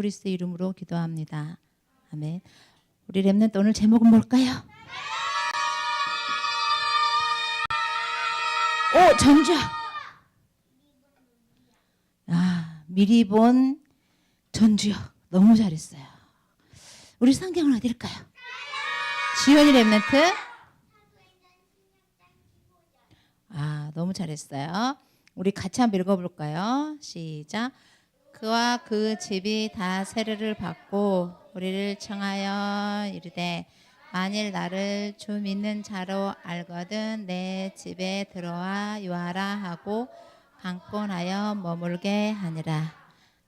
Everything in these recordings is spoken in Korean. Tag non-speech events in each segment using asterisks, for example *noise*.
그리스도의 이름으로 기도합니다. 아멘. 우리 렘넌트 오늘 제목은 뭘까요? 오 전주야. 아 미리 본 전주요. 너무 잘했어요. 우리 성경은 어딜까요? 지원이 렘넌트. 아 너무 잘했어요. 우리 같이 한번 읽어볼까요? 시작. 그와 그 집이 다 세례를 받고 우리를 청하여 이르되 만일 나를 주 믿는 자로 알거든 내 집에 들어와 유하라 하고 강권하여 머물게 하니라.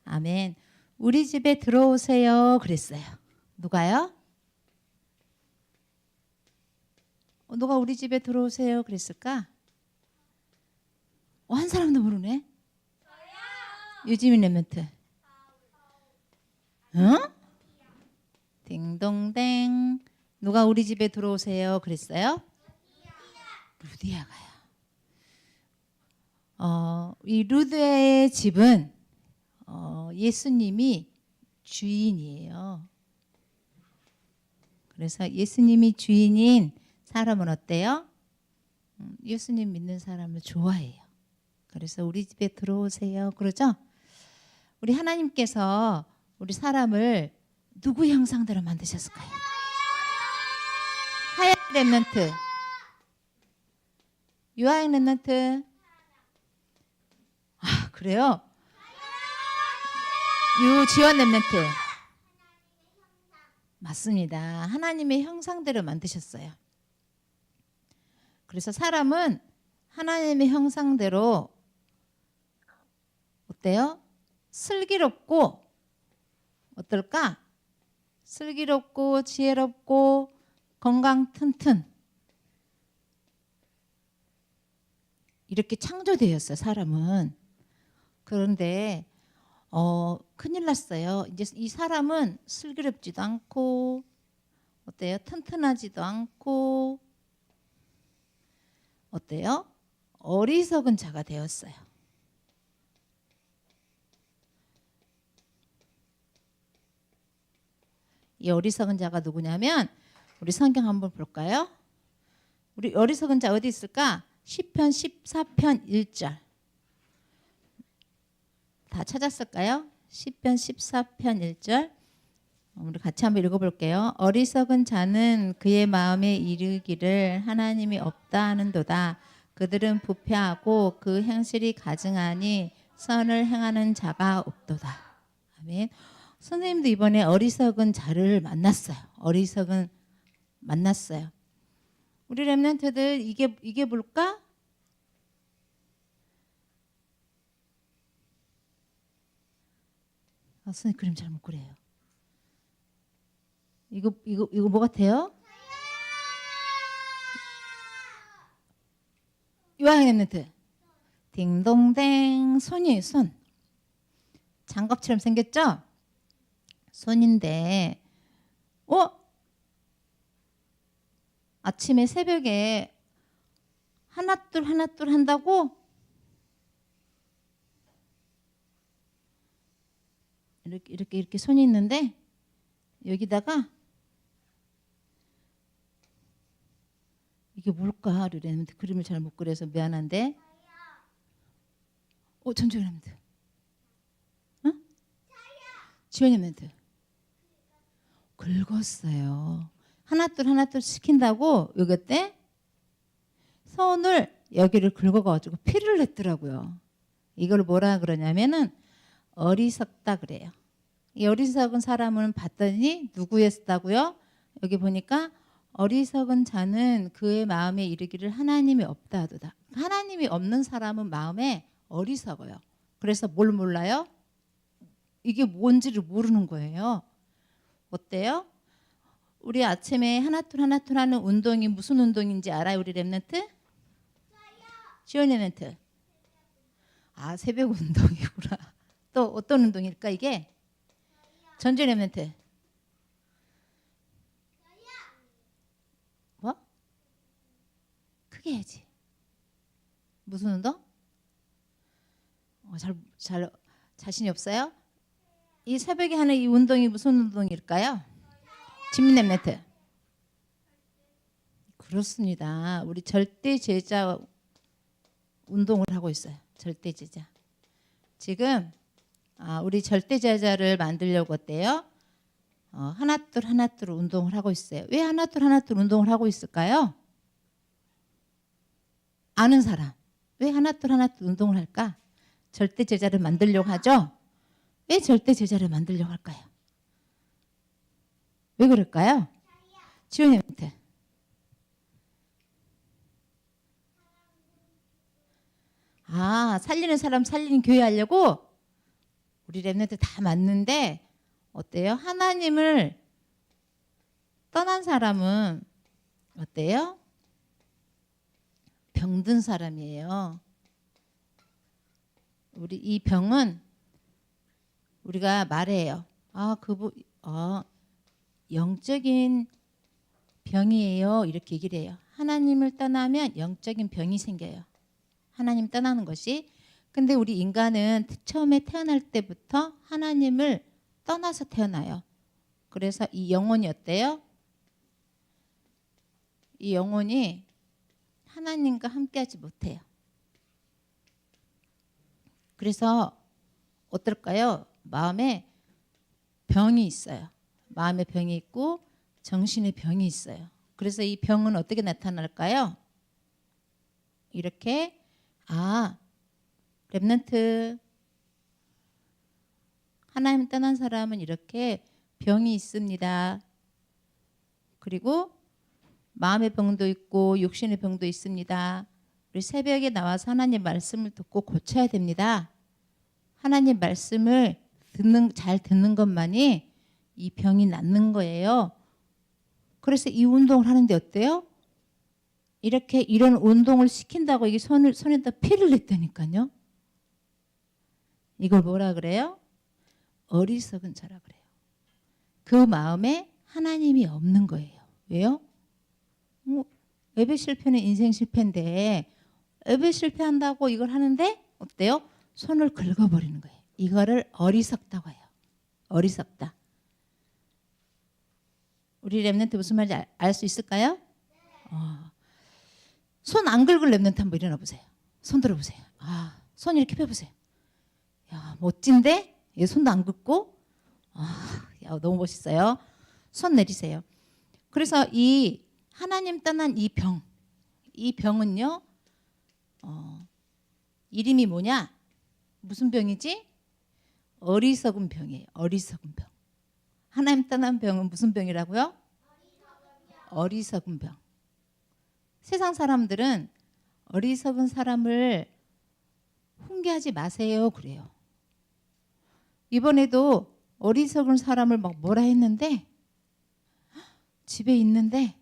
아멘. 우리 집에 들어오세요 그랬어요. 누가요? 어, 누가 우리 집에 들어오세요 그랬을까? 어, 한 사람도 모르네. 유지민 랩멘트. 어? 딩동댕. 누가 우리 집에 들어오세요 그랬어요? 루디아가요. 어, 이 루드의 집은 어, 예수님이 주인이에요. 그래서 예수님이 주인인 사람은 어때요? 음, 예수님 믿는 사람을 좋아해요. 그래서 우리 집에 들어오세요. 그러죠? 우리 하나님께서 우리 사람을 누구 형상대로 만드셨을까요? 하얀 랩런트, 유아인 랩런트. 아 그래요? 유지원 랩런트. 맞습니다. 하나님의 형상대로 만드셨어요. 그래서 사람은 하나님의 형상대로 어때요? 슬기롭고 어떨까? 슬기롭고 지혜롭고 건강 튼튼. 이렇게 창조되었어요 사람은. 그런데 어 큰일 났어요. 이제 이 사람은 슬기롭지도 않고 어때요? 튼튼하지도 않고 어때요? 어리석은 자가 되었어요 이 어리석은 자가 누구냐면 우리 성경 한번 볼까요? 우리 어리석은 자 어디 있을까? 시편 14편 1절. 다 찾았을까요? 시편 14편 1절. 우리 같이 한번 읽어 볼게요. 어리석은 자는 그의 마음에 이르기를 하나님이 없다 하는도다. 그들은 부패하고 그 행실이 가증하니 선을 행하는 자가 없도다. 아멘. 선생님도 이번에 어리석은 자를 만났어요. 어리석은 만났어요. 우리 랩런트들 이게 이게 뭘까? 아, 선생님 그림 잘 못 그려요. 이거 이거 이거 뭐 같아요? 유아인 랩런트. 딩동댕 손이 손. 장갑처럼 생겼죠? 손인데 어? 아침에 새벽에 하나둘 하나둘 한다고? 이렇게 이렇게 이렇게 손이 있는데 여기다가 이게 뭘까? 이랬는데 그림을 잘 못 그려서 미안한데. 어 전주현 멘트 어? 지원이 멘트 긁었어요. 하나둘 하나둘 시킨다고 요거 때 손을 여기를 긁어가지고 피를 냈더라고요. 이걸 뭐라 그러냐면은 어리석다 그래요. 이 어리석은 사람은 봤더니 누구였다고요? 여기 보니까 어리석은 자는 그의 마음에 이르기를 하나님이 없다 하도다. 하나님이 없는 사람은 마음에 어리석어요. 그래서 뭘 몰라요? 이게 뭔지를 모르는 거예요. 어때요? 우리 아침에 하나둘 하나둘 하는 운동이 무슨 운동인지 알아요, 우리 랩런트? 지원이 랩런트. 아, 새벽 운동이구나. *laughs* 또 어떤 운동일까 이게? 전주 랩런트. 뭐? 크게 해야지. 무슨 운동? 어, 잘, 잘 자신이 없어요? 이 새벽에 하는 이 운동이 무슨 운동일까요? 집랩 매트. 그렇습니다. 우리 절대 제자 운동을 하고 있어요. 절대 제자. 지금 아, 우리 절대 제자를 만들려고 어때요? 어, 하나둘 하나둘 운동을 하고 있어요. 왜 하나둘 하나둘 운동을 하고 있을까요? 아는 사람. 왜 하나둘 하나둘 운동을 할까? 절대 제자를 만들려고 하죠. 왜 절대 제자를 만들려고 할까요? 왜 그럴까요? 지원님한테. 아, 살리는 사람 살리는 교회 하려고 우리 랩런트 다 맞는데 어때요? 하나님을 떠난 사람은 어때요? 병든 사람이에요. 우리 이 병은 우리가 말해요. 아, 그분 어, 영적인 병이에요. 이렇게 얘기를 해요. 하나님을 떠나면 영적인 병이 생겨요. 하나님 떠나는 것이. 근데 우리 인간은 처음에 태어날 때부터 하나님을 떠나서 태어나요. 그래서 이 영혼이 어때요? 이 영혼이 하나님과 함께하지 못해요. 그래서 어떨까요? 마음에 병이 있어요. 마음의 병이 있고 정신의 병이 있어요. 그래서 이 병은 어떻게 나타날까요? 이렇게 아 랩런트 하나님 떠난 사람은 이렇게 병이 있습니다. 그리고 마음의 병도 있고 육신의 병도 있습니다. 우리 새벽에 나와서 하나님 말씀을 듣고 고쳐야 됩니다. 하나님 말씀을 듣는 잘 듣는 것만이 이 병이 낫는 거예요. 그래서 이 운동을 하는데 어때요? 이렇게 이런 운동을 시킨다고 이게 손을 손에다 피를 냈다니까요. 이걸 뭐라 그래요? 어리석은 자라 그래요. 그 마음에 하나님이 없는 거예요. 왜요? 뭐, 예배 실패는 인생 실패인데 예배 실패한다고 이걸 하는데 어때요? 손을 긁어버리는 거예요. 이거를 어리석다고 해요. 어리석다. 우리 랩런트 무슨 말인지 알 수 있을까요? 어. 손안 긁을 랩런트 한번 일어나 보세요. 손 들어보세요. 아, 손 이렇게 펴보세요. 야, 멋진데? 얘 손도 안 긁고? 아, 야, 너무 멋있어요. 손 내리세요. 그래서 이 하나님 떠난 이 병, 이 병은요, 어, 이름이 뭐냐? 무슨 병이지? 어리석은 병이에요. 어리석은 병. 하나님 떠난 병은 무슨 병이라고요? 어리석은 병. 세상 사람들은 어리석은 사람을 훈계하지 마세요. 그래요. 이번에도 어리석은 사람을 막 뭐라 했는데 집에 있는데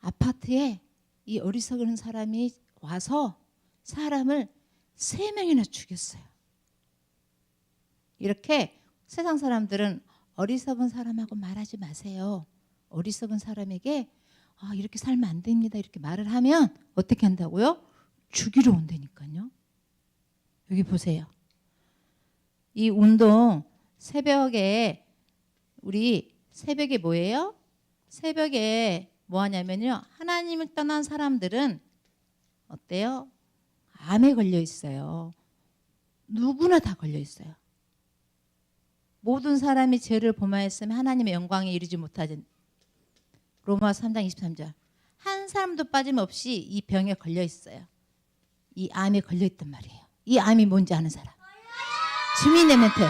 아파트에 이 어리석은 사람이 와서 사람을 세 명이나 죽였어요. 이렇게 세상 사람들은 어리석은 사람하고 말하지 마세요. 어리석은 사람에게 아, 이렇게 살면 안 됩니다. 이렇게 말을 하면 어떻게 한다고요? 죽이러 온다니까요. 여기 보세요. 이 운동 새벽에 우리 새벽에 뭐예요? 새벽에 뭐 하냐면요. 하나님을 떠난 사람들은 어때요? 암에 걸려 있어요. 누구나 다 걸려 있어요. 모든 사람이 죄를 범하였으면 하나님의 영광에 이르지 못하지. 로마서 3장 23절. 한 사람도 빠짐없이 이 병에 걸려 있어요. 이 암에 걸려 있단 말이에요. 이 암이 뭔지 아는 사람. 주민의 멘트.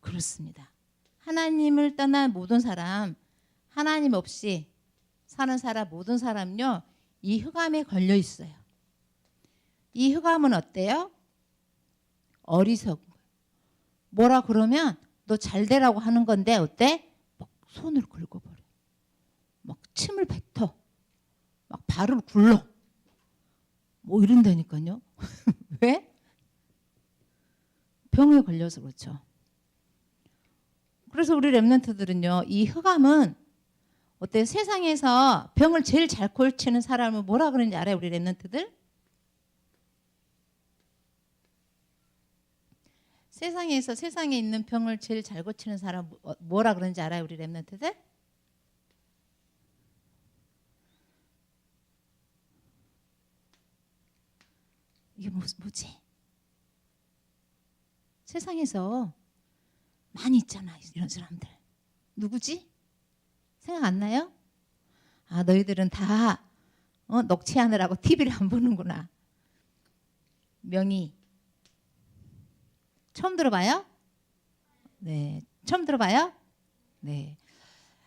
그렇습니다. 하나님을 떠난 모든 사람, 하나님 없이 사는 사람 모든 사람요. 이 흑암에 걸려 있어요. 이 흑암은 어때요? 어리석. 뭐라 그러면 너 잘 되라고 하는 건데 어때? 막 손을 긁어버려. 막 침을 뱉어. 막 발을 굴러. 뭐 이런다니까요. *laughs* 왜? 병에 걸려서 그렇죠. 그래서 우리 랩런트들은요, 이 흑암은 어때 세상에서 병을 제일 잘 고치는 사람은 뭐라 그러는지 알아요, 우리 랩런트들? 세상에서 세상에 있는 병을 제일 잘 고치는 사람 뭐- 뭐라 그런지 알아요, 우리 랩런트들? 이게 뭐, 뭐지? 세상에서 많이 있잖아 이런 사람들 누구지? 생각 안 나요? 아 너희들은 다 어, 녹취하느라고 TV를 안 보는구나 명의 처음 들어봐요? 네 처음 들어봐요? 네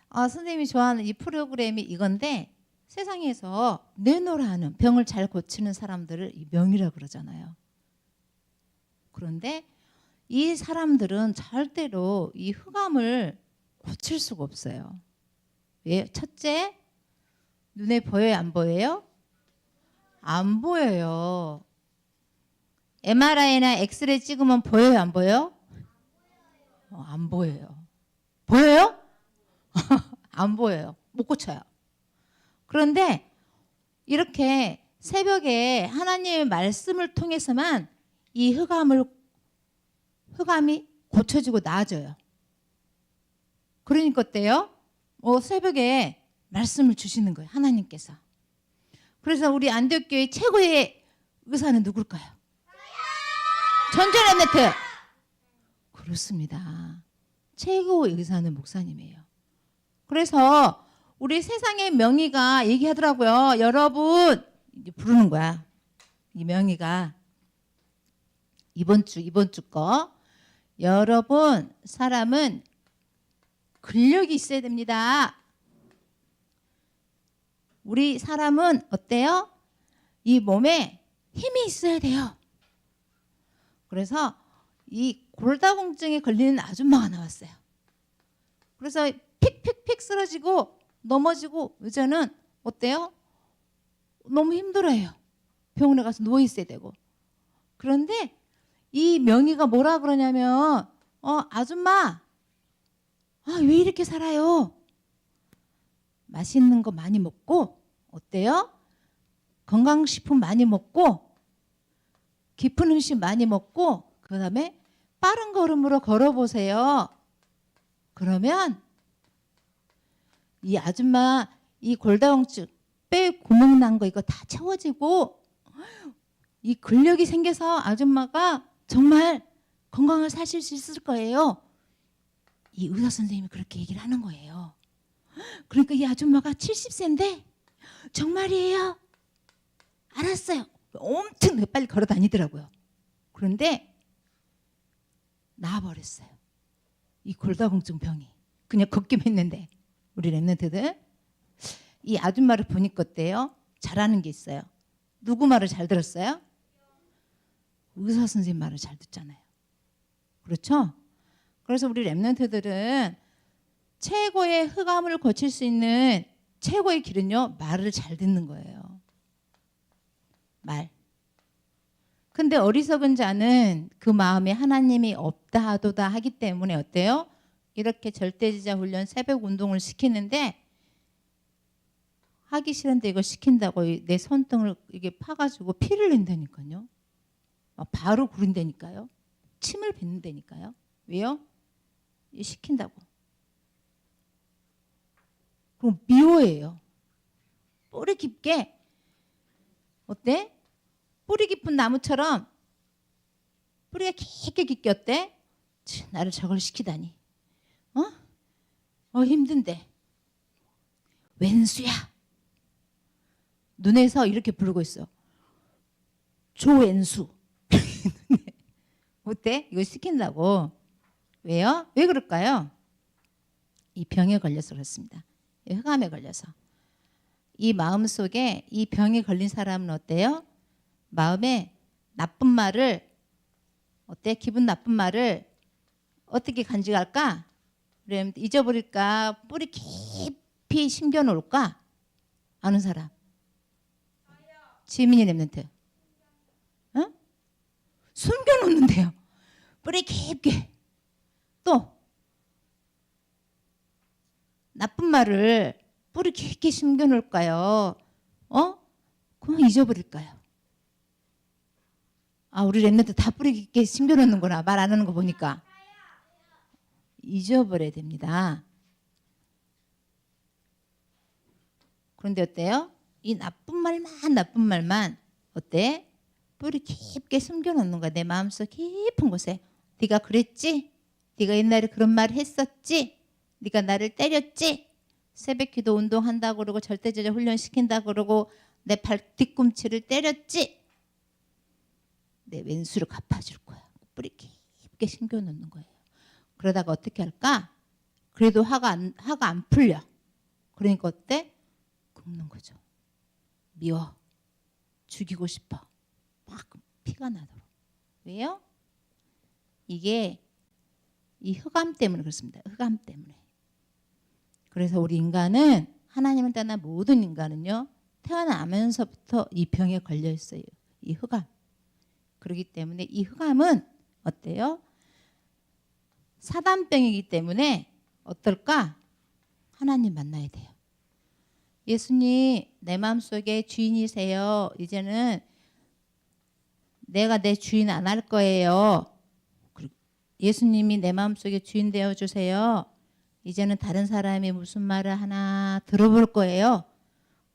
아, 선생님이 좋아하는 이 프로그램이 이건데 세상에서 내노라는 병을 잘 고치는 사람들을 이 명의라 그러잖아요. 그런데 이 사람들은 절대로 이 흑암을 고칠 수가 없어요. 왜? 첫째, 눈에 보여요, 안 보여요? 안 보여요. MRI나 엑스레이 찍으면 보여요, 안 보여요? 어, 안 보여요. 보여요? *laughs* 안 보여요. 못 고쳐요. 그런데 이렇게 새벽에 하나님의 말씀을 통해서만 이 흑암을 흑암이 고쳐지고 나아져요. 그러니까 어때요? 어, 새벽에 말씀을 주시는 거예요. 하나님께서. 그래서 우리 안디옥교회 최고의 의사는 누굴까요? 전전 엠네트. 그렇습니다. 최고의 의사는 목사님이에요. 그래서 우리 세상의 명의가 얘기하더라고요. 여러분 부르는 거야. 이 명의가 이번 주 이번 주 거. 여러분 사람은 근력이 있어야 됩니다. 우리 사람은 어때요? 이 몸에 힘이 있어야 돼요. 그래서 이 골다공증에 걸리는 아줌마가 나왔어요. 그래서 픽픽픽 쓰러지고 넘어지고 의자는 어때요? 너무 힘들어요. 병원에 가서 누워 있어야 되고. 그런데 이 명의가 뭐라 그러냐면 어 아줌마 아 왜 이렇게 살아요? 맛있는 거 많이 먹고 어때요? 건강식품 많이 먹고 깊은 음식 많이 먹고 그 다음에 빠른 걸음으로 걸어보세요. 그러면 이 아줌마 이 골다공증 뼈에 구멍 난 거 이거 다 채워지고 이 근력이 생겨서 아줌마가 정말 건강을 사실 수 있을 거예요. 이 의사 선생님이 그렇게 얘기를 하는 거예요. 그러니까 이 아줌마가 70세인데 정말이에요. 알았어요. 엄청 빨리 걸어 다니더라고요. 그런데 나아버렸어요. 이 골다공증 병이 그냥 걷기만 했는데 우리 랩런트들 이 아줌마를 보니까 어때요? 잘하는 게 있어요. 누구 말을 잘 들었어요? 의사 선생님 말을 잘 듣잖아요. 그렇죠? 그래서 우리 랩런트들은 최고의 흑암을 고칠 수 있는 최고의 길은요 말을 잘 듣는 거예요. 말. 근데 어리석은 자는 그 마음에 하나님이 없다 하도다 하기 때문에 어때요? 이렇게 절대지자 훈련 새벽 운동을 시키는데 하기 싫은데 이걸 시킨다고 내 손등을 이게 파가지고 피를 낸다니까요. 막 바로 구른다니까요. 침을 뱉는다니까요. 왜요? 이 시킨다고. 그럼 미워해요. 뿌리 깊게 어때? 뿌리 깊은 나무처럼 뿌리가 깊게? 치, 나를 저걸 시키다니. 어? 어 힘든데. 왼수야. 눈에서 이렇게 부르고 있어. 조왼수. *laughs* 어때? 이거 시킨다고. 왜요? 왜 그럴까요? 이 병에 걸려서 그렇습니다. 이 흑암에 걸려서. 이 마음 속에 이 병에 걸린 사람은 어때요? 마음에 나쁜 말을 어때? 기분 나쁜 말을 어떻게 간직할까? 그럼 잊어버릴까? 뿌리 깊이 심겨 놓을까? 아는 사람. 지민이 랩런트. 어? 숨겨 놓는데요. 뿌리 깊게. 또 나쁜 말을 뿌리 깊게 심겨 놓을까요? 어? 그럼 잊어버릴까요? 아 우리 랩런트 다 뿌리 깊게 숨겨놓는구나 말 안 하는 거 보니까 잊어버려야 됩니다. 그런데 어때요? 이 나쁜 말만 나쁜 말만 어때? 뿌리 깊게 숨겨놓는 거야 내 마음속 깊은 곳에 네가 그랬지? 네가 옛날에 그런 말 했었지? 네가 나를 때렸지? 새벽 기도 운동한다고 그러고 절대제자 훈련시킨다고 그러고 내 발 뒤꿈치를 때렸지? 내 왼수를 갚아줄 거야. 뿌리 깊게 심겨놓는 거예요. 그러다가 어떻게 할까? 그래도 화가 안, 화가 안 풀려. 그러니까 어때? 긁는 거죠. 미워. 죽이고 싶어. 막 피가 나도록. 왜요? 이게 이 흑암 때문에 그렇습니다. 흑암 때문에. 그래서 우리 인간은 하나님을 떠나 모든 인간은요 태어나면서부터 이 병에 걸려 있어요. 이 흑암. 그렇기 때문에 이 흑암은 어때요? 사단병이기 때문에 어떨까? 하나님 만나야 돼요. 예수님 내 마음속에 주인이세요. 이제는 내가 내 주인 안 할 거예요. 예수님이 내 마음속에 주인 되어 주세요. 이제는 다른 사람이 무슨 말을 하나 들어볼 거예요.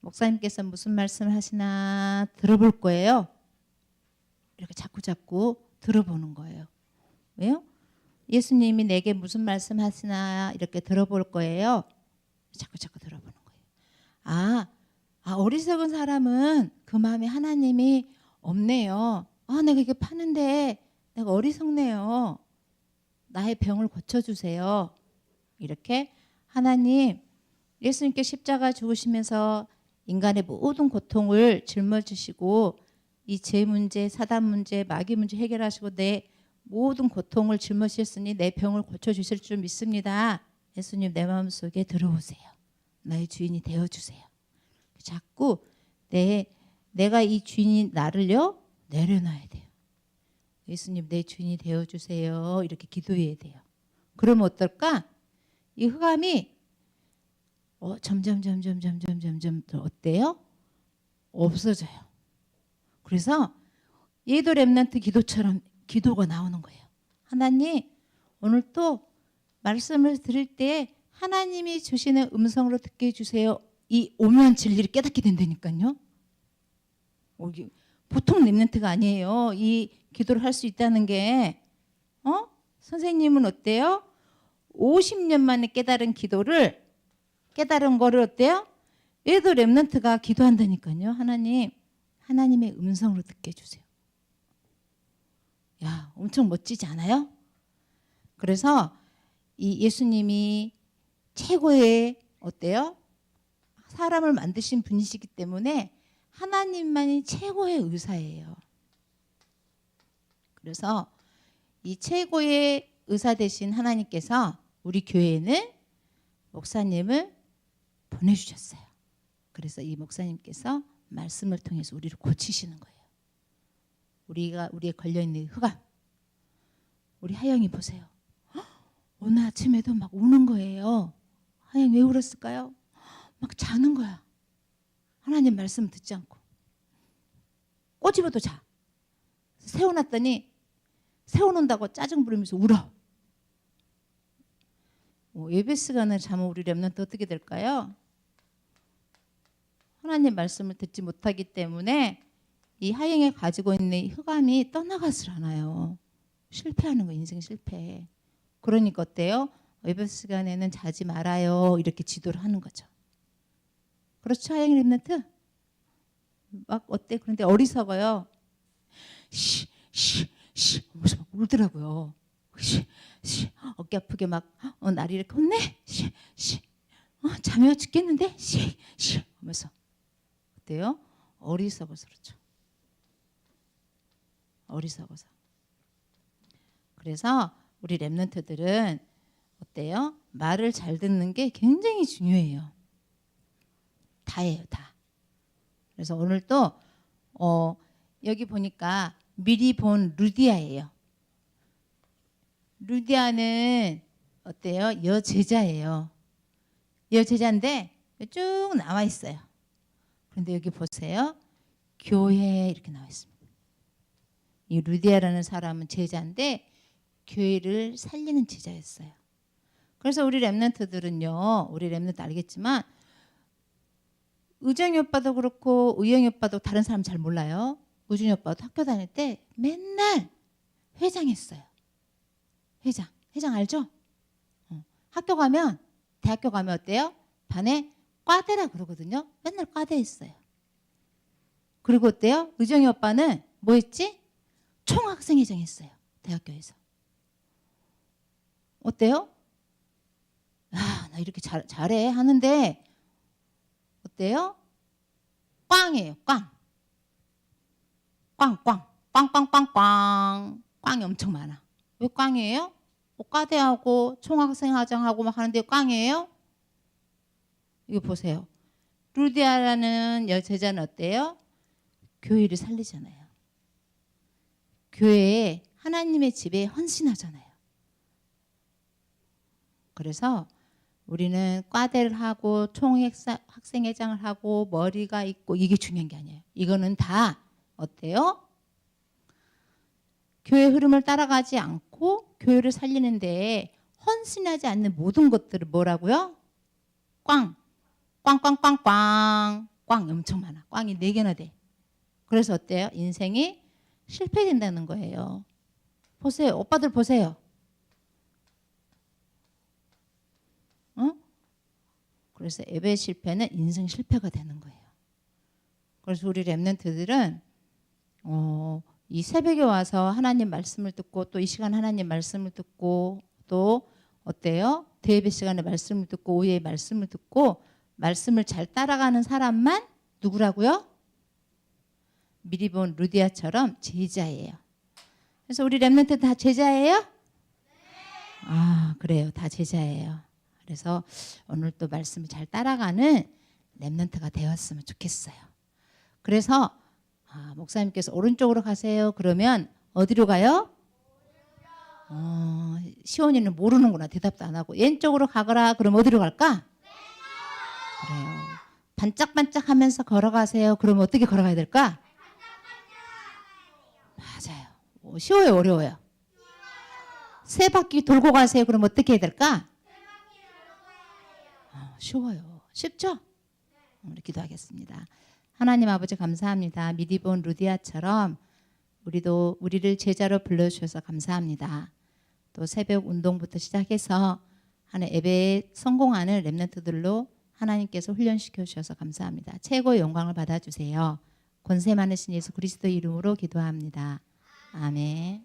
목사님께서 무슨 말씀을 하시나 들어볼 거예요. 이렇게 자꾸 자꾸 들어보는 거예요. 왜요? 예수님이 내게 무슨 말씀 하시나 이렇게 들어볼 거예요. 자꾸 자꾸 들어보는 거예요. 아, 아 어리석은 사람은 그 마음에 하나님이 없네요. 아, 내가 이게 파는데 내가 어리석네요. 나의 병을 고쳐주세요. 이렇게 하나님 예수님께 십자가 죽으시면서 인간의 모든 고통을 짊어지시고 이 죄 문제, 사단 문제, 마귀 문제 해결하시고 내 모든 고통을 짊어지셨으니 내 병을 고쳐 주실 줄 믿습니다. 예수님 내 마음 속에 들어오세요. 나의 주인이 되어 주세요. 자꾸 내 내가 이 주인이 나를요 내려놔야 돼요. 예수님 내 주인이 되어 주세요. 이렇게 기도해야 돼요. 그러면 어떨까? 이 흑암이 어, 점점 점점 점점 점점 더 어때요? 없어져요. 그래서 예도 렘넌트 기도처럼 기도가 나오는 거예요. 하나님 오늘 또 말씀을 들을 때 하나님이 주시는 음성으로 듣게 해주세요. 이 오면 진리를 깨닫게 된다니까요. 어, 보통 렘넌트가 아니에요. 이 기도를 할 수 있다는 게 어? 선생님은 어때요? 50년 만에 깨달은 기도를 깨달은 거를 어때요? 얘도 랩런트가 기도한다니까요. 하나님, 하나님의 음성으로 듣게 해주세요. 야, 엄청 멋지지 않아요? 그래서 이 예수님이 최고의 어때요? 사람을 만드신 분이시기 때문에 하나님만이 최고의 의사예요. 그래서 이 최고의 의사 되신 하나님께서 우리 교회에는 목사님을 보내주셨어요. 그래서 이 목사님께서 말씀을 통해서 우리를 고치시는 거예요. 우리가 우리에 걸려 있는 흑암. 우리 하영이 보세요. 헉, 오늘 아침에도 막 우는 거예요. 하영 왜 울었을까요? 막 자는 거야. 하나님 말씀 듣지 않고 꼬집어도 자. 세워놨더니 세워놓는다고 짜증 부리면서 울어. 뭐 예배 시간에 잠을 우리 렘넌트 어떻게 될까요? 하나님 말씀을 듣지 못하기 때문에 이 하영에 가지고 있는 이 흑암이 떠나가질 않아요. 실패하는 거 인생 실패. 그러니까 어때요? 예배 시간에는 자지 말아요. 이렇게 지도를 하는 거죠. 그렇죠, 하영이 렘넌트? 막 어때? 그런데 어리석어요. 시, 시, 시, 무슨 막 울더라고요. 시, 시, 어깨 아프게 막 어, 나를 이렇게 혼내, 시, 시, 어, 잠이 와 죽겠는데, 시, 시, 하면서 어때요? 어리석어서 그렇죠. 어리석어서. 그래서 우리 랩런트들은 어때요? 말을 잘 듣는 게 굉장히 중요해요. 다예요, 다. 그래서 오늘 또 어, 여기 보니까 미리 본 루디아예요. 루디아는 어때요? 여제자예요. 여제자인데 쭉 나와 있어요. 그런데 여기 보세요. 교회 이렇게 나와 있습니다. 이 루디아라는 사람은 제자인데 교회를 살리는 제자였어요. 그래서 우리 랩런트들은요, 우리 랩런트 알겠지만 의정이 오빠도 그렇고 의영이 오빠도 다른 사람 잘 몰라요. 우준이 오빠도 학교 다닐 때 맨날 회장했어요. 회장, 회장 알죠? 어. 학교 가면 대학교 가면 어때요? 반에 과대라 그러거든요. 맨날 과대 했어요. 그리고 어때요? 의정이 오빠는 뭐 했지? 총학생회장 했어요. 대학교에서. 어때요? 아, 나 이렇게 잘, 잘해 하는데 어때요? 꽝이에요. 꽝. 꽝, 꽝. 꽝꽝꽝꽝. 꽝이 엄청 많아. 왜 꽝이에요? 뭐 과대하고 총학생회장하고 막 하는데 꽝이에요? 이거 보세요. 루디아라는 여제자는 어때요? 교회를 살리잖아요. 교회에 하나님의 집에 헌신하잖아요. 그래서 우리는 과대를 하고 총학생회장을 하고 머리가 있고 이게 중요한 게 아니에요. 이거는 다 어때요? 교회 흐름을 따라가지 않고 교회를 살리는데 헌신하지 않는 모든 것들을 뭐라고요? 꽝, 꽝꽝꽝꽝, 꽝 엄청 많아. 꽝이 네 개나 돼. 그래서 어때요? 인생이 실패된다는 거예요. 보세요, 오빠들 보세요. 어? 그래서 예배 실패는 인생 실패가 되는 거예요. 그래서 우리 랩런트들은 어, 이 새벽에 와서 하나님 말씀을 듣고 또 이 시간 하나님 말씀을 듣고 또 어때요? 대예배 시간에 말씀을 듣고 오후에 말씀을 듣고 말씀을 잘 따라가는 사람만 누구라고요? 미리 본 루디아처럼 제자예요. 그래서 우리 랩런트 다 제자예요? 아 그래요, 다 제자예요. 그래서 오늘 또 말씀을 잘 따라가는 랩런트가 되었으면 좋겠어요. 그래서 아, 목사님께서 오른쪽으로 가세요. 그러면 어디로 가요? 어, 시원이는 모르는구나. 대답도 안 하고. 왼쪽으로 가거라. 그럼 어디로 갈까? 그래요. 반짝반짝 하면서 걸어가세요. 그럼 어떻게 걸어가야 될까? 맞아요. 어, 쉬워요, 어려워요? 세 바퀴 돌고 가세요. 그럼 어떻게 해야 될까? 어, 쉬워요. 쉽죠? 우리 기도하겠습니다. 하나님 아버지 감사합니다. 미리 본 루디아처럼 우리도 우리를 제자로 불러주셔서 감사합니다. 또 새벽 운동부터 시작해서 하는 예배에 성공하는 랩런트들로 하나님께서 훈련시켜 주셔서 감사합니다. 최고의 영광을 받아 주세요. 권세 많으신 예수 그리스도 이름으로 기도합니다. 아멘.